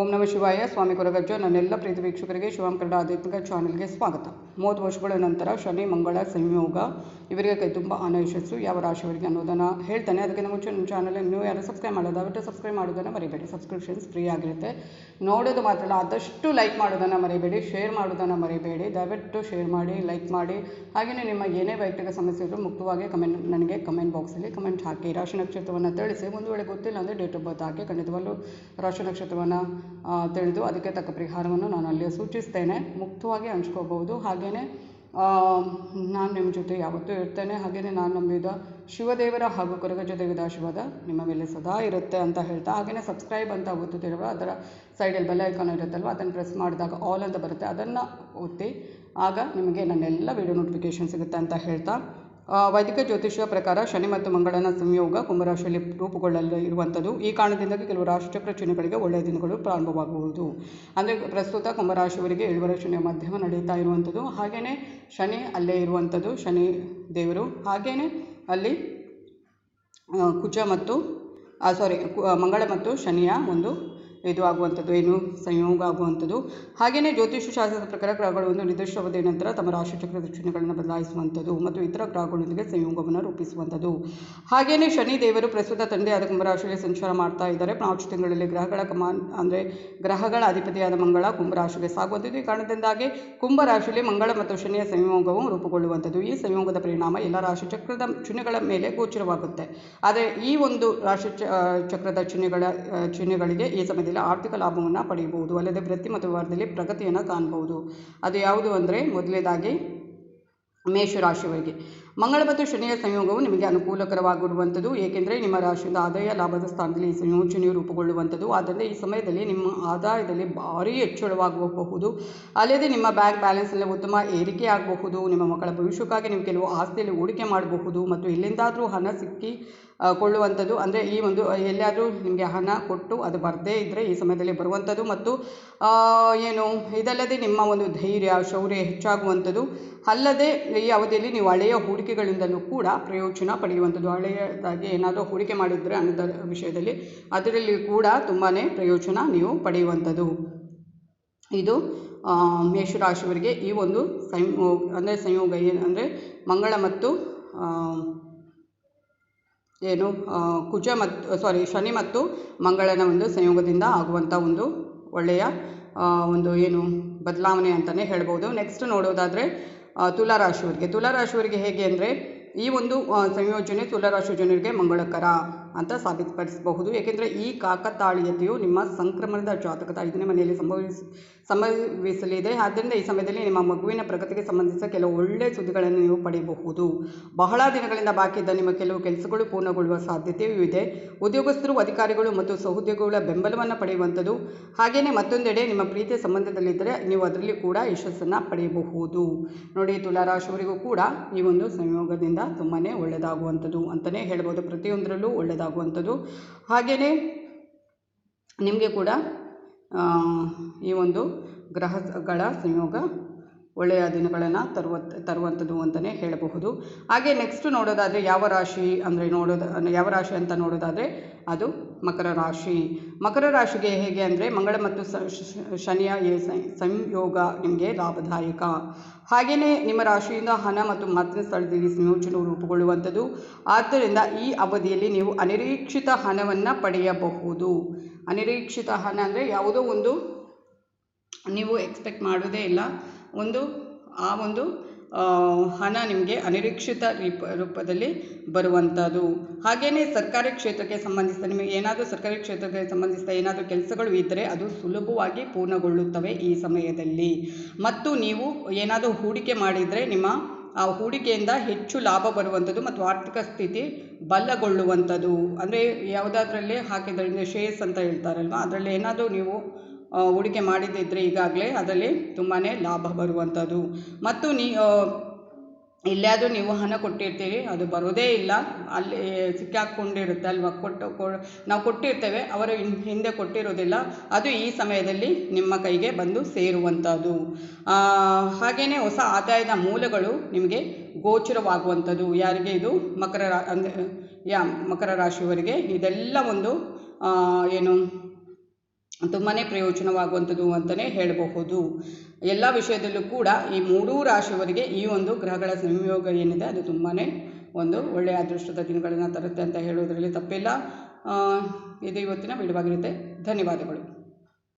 ಓಂ ನಮ ಶಿವಾಯ. ಸ್ವಾಮಿ ಕೊರಗಜ್ಜ. ನನ್ನೆಲ್ಲ ಪ್ರೀತಿ ವೀಕ್ಷಕರಿಗೆ ಶಿವಂ ಕನ್ನಡ ಆಧ್ಯಾತ್ಮಿಕ ಚಾನೆಲ್ಗೆ ಸ್ವಾಗತ. ಮೂವತ್ತು ವರ್ಷಗಳ ನಂತರ ಶನಿ, ಮಂಗಳ, ಸಂಯೋಗ, ಇವರಿಗೆ ಕೈ ತುಂಬ ಹಣ ಯಶಸ್ಸು. ಯಾವ ರಾಶಿಯವರಿಗೆ ಅನ್ನೋದನ್ನು ಹೇಳ್ತಾನೆ. ಅದಕ್ಕಿಂತ ಮುಂಚೆ ನಿಮ್ಮ ಚಾನಲ್ ನೀವು ಯಾರು ಸಬ್ಸ್ಕ್ರೈಬ್ ಮಾಡೋದು ದಯವಿಟ್ಟು ಸಬ್ಸ್ಕ್ರೈಬ್ ಮಾಡೋದನ್ನು ಮರಿಬೇಡಿ. ಸಬ್ಸ್ಕ್ರಿಪ್ಷನ್ಸ್ ಫ್ರೀ ಆಗಿರುತ್ತೆ. ನೋಡೋದು ಮಾತ್ರ ಆದಷ್ಟು ಲೈಕ್ ಮಾಡೋದನ್ನು ಮರಿಬೇಡಿ. ಶೇರ್ ಮಾಡೋದನ್ನು ಮರಿಬೇಡಿ. ದಯವಿಟ್ಟು ಶೇರ್ ಮಾಡಿ, ಲೈಕ್ ಮಾಡಿ. ಹಾಗೆಯೇ ನಿಮ್ಮ ಏನೇ ವೈಯಕ್ತಿಕ ಸಮಸ್ಯೆ ಇದ್ದರೂ ಮುಕ್ತವಾಗಿ ಕಮೆಂಟ್, ನನಗೆ ಕಮೆಂಟ್ ಬಾಕ್ಸಲ್ಲಿ ಕಮೆಂಟ್ ಹಾಕಿ. ರಾಶಿ ನಕ್ಷತ್ರವನ್ನು ತಿಳಿಸಿ. ಒಂದು ವೇಳೆ ಗೊತ್ತಿಲ್ಲ ಅಂದರೆ ಡೇಟ್ ಆಫ್ ಬರ್ತ್ ಹಾಕಿ ಖಂಡಿತವಾಗಲೂ ರಾಶಿ ನಕ್ಷತ್ರವನ್ನು ತಿಳಿದು ಅದಕ್ಕೆ ತಕ್ಕ ಪರಿಹಾರವನ್ನು ನಾನು ಅಲ್ಲಿ ಸೂಚಿಸ್ತೇನೆ. ಮುಕ್ತವಾಗಿ ಹಂಚ್ಕೋಬಹುದು ಹಾಗೆಯೇ ನಾನು ನಿಮ್ಮ ಜೊತೆ ಯಾವತ್ತೂ ಇರ್ತೇನೆ. ಹಾಗೆಯೇ ನಾನು ನಂಬಿದ ಶಿವದೇವರ ಹಾಗೂ ಕೊರಗಜ್ಜ ದೇವದ ಆಶೀರ್ವಾದ ನಿಮ್ಮ ಮೇಲೆ ಸದಾ ಇರುತ್ತೆ ಅಂತ ಹೇಳ್ತಾ ಹಾಗೆಯೇ ಸಬ್ಸ್ಕ್ರೈಬ್ ಅಂತ ಒತ್ತುತ್ತಿರುವ ಅದರ ಸೈಡಲ್ಲಿ ಬೆಲ್ ಐಕಾನ್ ಇರುತ್ತಲ್ವ, ಅದನ್ನು ಪ್ರೆಸ್ ಮಾಡಿದಾಗ ಆಲ್ ಅಂತ ಬರುತ್ತೆ. ಅದನ್ನು ಒತ್ತಿ, ಆಗ ನಿಮಗೆ ನನ್ನೆಲ್ಲ ವಿಡಿಯೋ ನೋಟಿಫಿಕೇಷನ್ ಸಿಗುತ್ತೆ ಅಂತ ಹೇಳ್ತಾ ವೈದಿಕ ಜ್ಯೋತಿಷ್ಯ ಪ್ರಕಾರ ಶನಿ ಮತ್ತು ಮಂಗಳನ ಸಂಯೋಗ ಕುಂಭರಾಶಿಯಲ್ಲಿ ರೂಪುಗೊಳ್ಳಲು ಇರುವಂಥದ್ದು ಈ ಕಾರಣದಿಂದಾಗಿ ಕೆಲವು ರಾಶಿಚಕ್ರ ಚಿಹ್ನೆಗಳಿಗೆ ಒಳ್ಳೆಯ ದಿನಗಳು ಪ್ರಾರಂಭವಾಗುವುದು. ಅಂದರೆ ಪ್ರಸ್ತುತ ಕುಂಭರಾಶಿಯವರಿಗೆ ಏಳುವರೆ ಶನಿಯ ಮಧ್ಯಮ ನಡೀತಾ ಇರುವಂಥದ್ದು. ಹಾಗೆಯೇ ಶನಿ ಅಲ್ಲೇ ಇರುವಂಥದ್ದು. ಶನಿ ದೇವರು. ಹಾಗೆಯೇ ಅಲ್ಲಿ ಕುಜ ಮತ್ತು ಸಾರಿ ಮಂಗಳ ಮತ್ತು ಶನಿಯ ಒಂದು ಇದು ಆಗುವಂಥದ್ದು, ಏನು ಸಂಯೋಗ ಆಗುವಂಥದ್ದು. ಹಾಗೆಯೇ ಜ್ಯೋತಿಷ್ಯ ಶಾಸ್ತ್ರದ ಪ್ರಕಾರ ಗ್ರಹಗಳು ಒಂದು ನಿರ್ದಿಷ್ಟ ಅವಧಿಯ ನಂತರ ತಮ್ಮ ರಾಶಿಚಕ್ರ ಚಿಹ್ನೆಗಳನ್ನು ಬದಲಾಯಿಸುವಂಥದ್ದು ಮತ್ತು ಇತರ ಗ್ರಹಗಳೊಂದಿಗೆ ಸಂಯೋಗವನ್ನು ರೂಪಿಸುವಂಥದ್ದು. ಹಾಗೆಯೇ ಶನಿ ದೇವರು ಪ್ರಸ್ತುತ ತಂದೆಯಾದ ಕುಂಭರಾಶಿಯಲ್ಲಿ ಸಂಚಾರ ಮಾಡ್ತಾ ಇದ್ದಾರೆ. ಮಾರ್ಚ್ ತಿಂಗಳಲ್ಲಿ ಗ್ರಹಗಳ ಕಮಾನ್, ಅಂದರೆ ಗ್ರಹಗಳ ಅಧಿಪತಿಯಾದ ಮಂಗಳ ಕುಂಭರಾಶಿಗೆ ಸಾಗುವಂಥದ್ದು. ಈ ಕಾರಣದಿಂದಾಗಿ ಕುಂಭರಾಶಿಯಲ್ಲಿ ಮಂಗಳ ಮತ್ತು ಶನಿಯ ಸಂಯೋಗವು ರೂಪುಗೊಳ್ಳುವಂಥದ್ದು. ಈ ಸಂಯೋಗದ ಪರಿಣಾಮ ಎಲ್ಲ ರಾಶಿ ಚಕ್ರದ ಚಿಹ್ನೆಗಳ ಮೇಲೆ ಗೋಚರವಾಗುತ್ತೆ. ಆದರೆ ಈ ಒಂದು ರಾಶಿ ಚಕ್ರದ ಚಿಹ್ನೆಗಳ ಚಿಹ್ನೆಗಳಿಗೆ ಈ ಸಮಯದಲ್ಲಿ ಆರ್ಥಿಕ ಲಾಭವನ್ನು ಪಡೆಯಬಹುದು ಅಲ್ಲದೆ ವೃತ್ತಿ ಮತ್ತು ವ್ಯವಹಾರದಲ್ಲಿ ಪ್ರಗತಿಯನ್ನು ಕಾಣಬಹುದು. ಅದು ಯಾವುದು ಅಂದರೆ ಮೊದಲನೇದಾಗಿ ಮೇಷರಾಶಿಯವರಿಗೆ. ಮಂಗಳ ಮತ್ತು ಶನಿಯ ಸಂಯೋಗವು ನಿಮಗೆ ಅನುಕೂಲಕರವಾಗಿರುವಂಥದ್ದು ಏಕೆಂದರೆ ನಿಮ್ಮ ರಾಶಿಯಿಂದ ಆದಾಯ ಲಾಭದ ಸ್ಥಾನದಲ್ಲಿ ಈ ಸಂಯೋಜನೆಯು ರೂಪುಗೊಳ್ಳುವಂಥದ್ದು. ಆದ್ದರಿಂದ ಈ ಸಮಯದಲ್ಲಿ ನಿಮ್ಮ ಆದಾಯದಲ್ಲಿ ಭಾರಿ ಹೆಚ್ಚಳವಾಗಬಹುದು. ಅಲ್ಲದೆ ನಿಮ್ಮ ಬ್ಯಾಂಕ್ ಬ್ಯಾಲೆನ್ಸ್ನಲ್ಲಿ ಉತ್ತಮ ಏರಿಕೆ ಆಗಬಹುದು. ನಿಮ್ಮ ಮಕ್ಕಳ ಭವಿಷ್ಯಕ್ಕಾಗಿ ನೀವು ಕೆಲವು ಆಸ್ತಿಯಲ್ಲಿ ಹೂಡಿಕೆ ಮಾಡಬಹುದು ಮತ್ತು ಎಲ್ಲಿಂದಾದರೂ ಹಣ ಸಿಕ್ಕಿ ಕೊಳ್ಳುವಂಥದ್ದು. ಅಂದರೆ ಈ ಒಂದು ಎಲ್ಲಿಯಾದರೂ ನಿಮಗೆ ಹಣ ಕೊಟ್ಟು ಅದು ಬರದೇ ಇದ್ದರೆ ಈ ಸಮಯದಲ್ಲಿ ಬರುವಂಥದ್ದು ಮತ್ತು ಏನು, ಇದಲ್ಲದೆ ನಿಮ್ಮ ಒಂದು ಧೈರ್ಯ, ಶೌರ್ಯ ಹೆಚ್ಚಾಗುವಂಥದ್ದು. ಅಲ್ಲದೆ ಈ ಅವಧಿಯಲ್ಲಿ ನೀವು ಹಳೆಯ ಹೂಡಿಕೆಗಳಿಂದಲೂ ಕೂಡ ಪ್ರಯೋಜನ ಪಡೆಯುವಂಥದ್ದು. ಹಳೆಯದಾಗಿ ಏನಾದರೂ ಹೂಡಿಕೆ ಮಾಡಿದರೆ ಅನ್ನೋದ ವಿಷಯದಲ್ಲಿ ಅದರಲ್ಲಿ ಕೂಡ ತುಂಬಾ ಪ್ರಯೋಜನ ನೀವು ಪಡೆಯುವಂಥದ್ದು. ಇದು ಮೇಷರಾಶಿಯವರಿಗೆ ಈ ಒಂದು ಸಂಯೋಗ ಅಂದರೆ ಸಂಯೋಗ ಏನಂದರೆ ಮಂಗಳ ಮತ್ತು ಏನು ಕುಜ ಮತ್ತು ಸಾರಿ ಶನಿ ಮತ್ತು ಮಂಗಳನ ಒಂದು ಸಂಯೋಗದಿಂದ ಆಗುವಂಥ ಒಂದು ಒಳ್ಳೆಯ ಒಂದು ಏನು ಬದಲಾವಣೆ ಅಂತಲೇ ಹೇಳ್ಬೋದು. ನೆಕ್ಸ್ಟ್ ನೋಡೋದಾದರೆ ತುಲಾರಾಶಿಯವರಿಗೆ. ತುಲಾರಾಶಿಯವರಿಗೆ ಹೇಗೆ ಅಂದರೆ ಈ ಒಂದು ಸಂಯೋಜನೆ ತುಲಾರಾಶಿ ಜನರಿಗೆ ಮಂಗಳಕರ. ಅಂತ ಸಾಬೀತುಪಡಿಸಬಹುದು. ಏಕೆಂದರೆ ಈ ಕಾಕತಾಳೀಯತೆಯು ನಿಮ್ಮ ಸಂಕ್ರಮಣದ ಜಾತಕದ ಐದನೇ ಮನೆಯಲ್ಲಿ ಸಂಭವಿಸ, ಸಂಭವಿಸಲಿದೆ. ಆದ್ದರಿಂದ ಈ ಸಮಯದಲ್ಲಿ ನಿಮ್ಮ ಮಗುವಿನ ಪ್ರಗತಿಗೆ ಸಂಬಂಧಿಸಿದ ಕೆಲವು ಒಳ್ಳೆಯ ಸುದ್ದಿಗಳನ್ನು ನೀವು ಪಡೆಯಬಹುದು. ಬಹಳ ದಿನಗಳಿಂದ ಬಾಕಿ ಇದ್ದ ನಿಮ್ಮ ಕೆಲವು ಕೆಲಸಗಳು ಪೂರ್ಣಗೊಳ್ಳುವ ಸಾಧ್ಯತೆಯೂ ಇದೆ. ಉದ್ಯೋಗಸ್ಥರು, ಅಧಿಕಾರಿಗಳು ಮತ್ತು ಸಹೋದ್ಯೋಗಿಗಳ ಬೆಂಬಲವನ್ನು ಪಡೆಯುವಂಥದ್ದು. ಹಾಗೆಯೇ ಮತ್ತೊಂದೆಡೆ ನಿಮ್ಮ ಪ್ರೀತಿಯ ಸಂಬಂಧದಲ್ಲಿದ್ದರೆ ನೀವು ಅದರಲ್ಲಿ ಕೂಡ ಯಶಸ್ಸನ್ನು ಪಡೆಯಬಹುದು. ನೋಡಿ, ತುಲಾರಾಶಿಯವರಿಗೂ ಕೂಡ ಈ ಒಂದು ಸಂಯೋಗದಿಂದ ತುಂಬಾ ಒಳ್ಳೆಯದಾಗುವಂಥದ್ದು ಅಂತಲೇ ಹೇಳ್ಬೋದು. ಪ್ರತಿಯೊಂದರಲ್ಲೂ ಒಳ್ಳೆಯದಾಗುವಂಥದ್ದು ಹಾಗೆಯೇ ನಿಮಗೆ ಕೂಡ ಈ ಒಂದು ಗ್ರಹಗಳ ಸಂಯೋಗ ಒಳ್ಳೆಯ ದಿನಗಳನ್ನು ತರುವ ತರುವಂಥದ್ದು ಅಂತಲೇ ಹೇಳಬಹುದು. ಹಾಗೆ ನೆಕ್ಸ್ಟ್ ನೋಡೋದಾದರೆ ಯಾವ ರಾಶಿ ಅಂದರೆ ನೋಡೋದು, ಯಾವ ರಾಶಿ ಅಂತ ನೋಡೋದಾದರೆ ಅದು ಮಕರ ರಾಶಿ. ಮಕರ ರಾಶಿಗೆ ಹೇಗೆ ಅಂದರೆ ಮಂಗಳ ಮತ್ತು ಶನಿಯ ಸಂಯೋಗ ನಿಮಗೆ ಲಾಭದಾಯಕ. ಹಾಗೆಯೇ ನಿಮ್ಮ ರಾಶಿಯಿಂದ ಹಣ ಮತ್ತು ಮಾತಿನ ಸ್ಥಳದಲ್ಲಿ ಸಂಯೋಜನೆ ರೂಪುಗೊಳ್ಳುವಂಥದ್ದು. ಆದ್ದರಿಂದ ಈ ಅವಧಿಯಲ್ಲಿ ನೀವು ಅನಿರೀಕ್ಷಿತ ಹಣವನ್ನು ಪಡೆಯಬಹುದು. ಅನಿರೀಕ್ಷಿತ ಹಣ ಅಂದರೆ ಯಾವುದೋ ಒಂದು ನೀವು ಎಕ್ಸ್ಪೆಕ್ಟ್ ಮಾಡೋದೇ ಇಲ್ಲ. ಒಂದು, ಆ ಒಂದು ಹಣ ನಿಮಗೆ ಅನಿರೀಕ್ಷಿತ ರೀಪ, ರೂಪದಲ್ಲಿ ಬರುವಂಥದ್ದು. ಹಾಗೆಯೇ ಸರ್ಕಾರಿ ಕ್ಷೇತ್ರಕ್ಕೆ ಸಂಬಂಧಿಸಿದ ನಿಮಗೆ ಏನಾದರೂ ಸರ್ಕಾರಿ ಕ್ಷೇತ್ರಕ್ಕೆ ಸಂಬಂಧಿಸಿದ ಏನಾದರೂ ಕೆಲಸಗಳು ಇದ್ದರೆ ಅದು ಸುಲಭವಾಗಿ ಪೂರ್ಣಗೊಳ್ಳುತ್ತವೆ ಈ ಸಮಯದಲ್ಲಿ. ಮತ್ತು ನೀವು ಏನಾದರೂ ಹೂಡಿಕೆ ಮಾಡಿದರೆ ನಿಮ್ಮ, ಆ ಹೂಡಿಕೆಯಿಂದ ಹೆಚ್ಚು ಲಾಭ ಬರುವಂಥದ್ದು ಮತ್ತು ಆರ್ಥಿಕ ಸ್ಥಿತಿ ಬಲಗೊಳ್ಳುವಂಥದ್ದು. ಅಂದರೆ ಯಾವುದಾದ್ರಲ್ಲೇ ಹಾಕಿದ್ರಿಂದ ಶೇರ್ಸ್ ಅಂತ ಹೇಳ್ತಾರಲ್ವ, ಅದರಲ್ಲಿ ಏನಾದರೂ ನೀವು ಹೂಡಿಕೆ ಮಾಡಿದ್ದಿದ್ರೆ ಈಗಾಗಲೇ ಅದರಲ್ಲಿ ತುಂಬಾ ಲಾಭ ಬರುವಂಥದ್ದು. ಮತ್ತು ನೀ ಎಲ್ಲಿಯಾದರೂ ನೀವು ಹಣ ಕೊಟ್ಟಿರ್ತೀರಿ, ಅದು ಬರೋದೇ ಇಲ್ಲ. ಅಲ್ಲಿ ಸಿಕ್ಕಾಕ್ಕೊಂಡಿರುತ್ತೆ ಅಲ್ವಾ ಕೊಟ್ಟು, ಕೊ, ನಾವು ಕೊಟ್ಟಿರ್ತೇವೆ, ಅವರು ಹಿಂದೆ ಕೊಟ್ಟಿರೋದಿಲ್ಲ. ಅದು ಈ ಸಮಯದಲ್ಲಿ ನಿಮ್ಮ ಕೈಗೆ ಬಂದು ಸೇರುವಂಥದ್ದು. ಹಾಗೆಯೇ ಹೊಸ ಆದಾಯದ ಮೂಲಗಳು ನಿಮಗೆ ಗೋಚರವಾಗುವಂಥದ್ದು. ಯಾರಿಗೆ ಇದು? ಮಕರ ರಾ, ಅಂದರೆ, ಯಾ, ಮಕರ ರಾಶಿಯವರಿಗೆ ಇದೆಲ್ಲ ಒಂದು ಏನು ತುಂಬಾ ಪ್ರಯೋಜನವಾಗುವಂಥದ್ದು ಅಂತಲೇ ಹೇಳಬಹುದು. ಎಲ್ಲ ವಿಷಯದಲ್ಲೂ ಕೂಡ ಈ ಮೂರೂ ರಾಶಿಯವರಿಗೆ ಈ ಒಂದು ಗ್ರಹಗಳ ಸಂಯೋಗ ಏನಿದೆ, ಅದು ತುಂಬಾ ಒಂದು ಒಳ್ಳೆಯ ಅದೃಷ್ಟದ ದಿನಗಳನ್ನು ತರುತ್ತೆ ಅಂತ ಹೇಳೋದ್ರಲ್ಲಿ ತಪ್ಪಿಲ್ಲ. ಇದು ಇವತ್ತಿನ ವಿಡಿಯೋವಾಗಿರುತ್ತೆ ಧನ್ಯವಾದಗಳು.